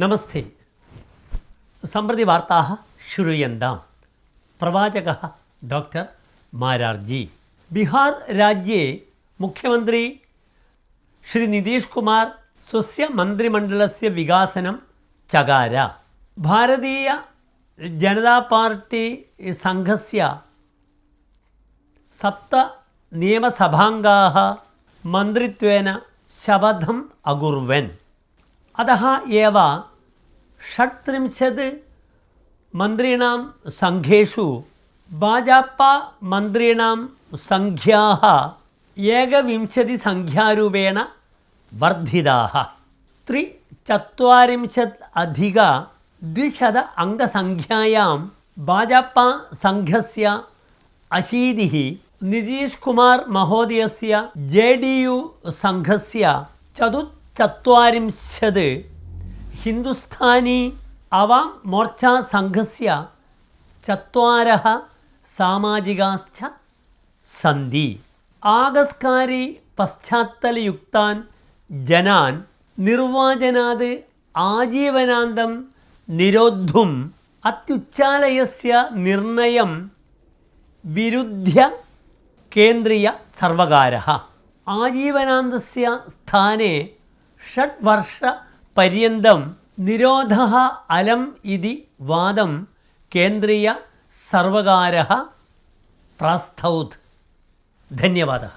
നമസ്തേ. സമ്പ്രതി വാർത്താ ശ്രൂയന്താം. പ്രവാചക ഡോക്ടർ മാരാർജി. ബിഹാർ രാജ്യേ മുഖ്യമന്ത്രി ശ്രീ നിതീഷ് കുമാർ സ്വസ്യ മന്ത്രിമണ്ഡലസ്യ വികാസനം ചകാര. ഭാരതീയ ജനതാ പാർട്ടി സംഘസ്യ സപ്ത നിയമസഭാംഗാ മന്ത്രിത്വേന ശപഥം അകുർവൻ. अतः एव षट्त्रिंशत् मन्त्रीणां सङ्घेषु भाजपा मन्त्रीणां सङ्ख्याः एकविंशतिसङ्ख्यारूपेण वर्धिताः त्रिचत्वारिंशत् अधिक द्विशत अङ्गसङ्ख्यायां भाजपा सङ्घस्य अशीतिः नितीश्कुमार् महोदयस्य जे डि ചത്വരിംശത് ഹിന്ദുസ്ഥാനി അവാം മോർച്ച സംഘസ്യ ചത്വാര സാമാജികാശ്ച സന്ധി ആഗസ്കാരി പശ്ചാത്തലയുക്താൻ ജനാൻ നിർവാചനാത് ആജീവനാന്തം നിരോദ്ധും അത്യുച്ചാലയസ്യ നിർണയം വിരുദ്ധ്യ കേന്ദ്രീയ സർവകാര ആജീവനാന്തസ്യ സ്ഥാനേ स्थाने षट् वर्षपर्यन्तं निरोधः अलम् इति वादं केन्द्रीयसर्वकारः प्रास्थौत् धन्यवादः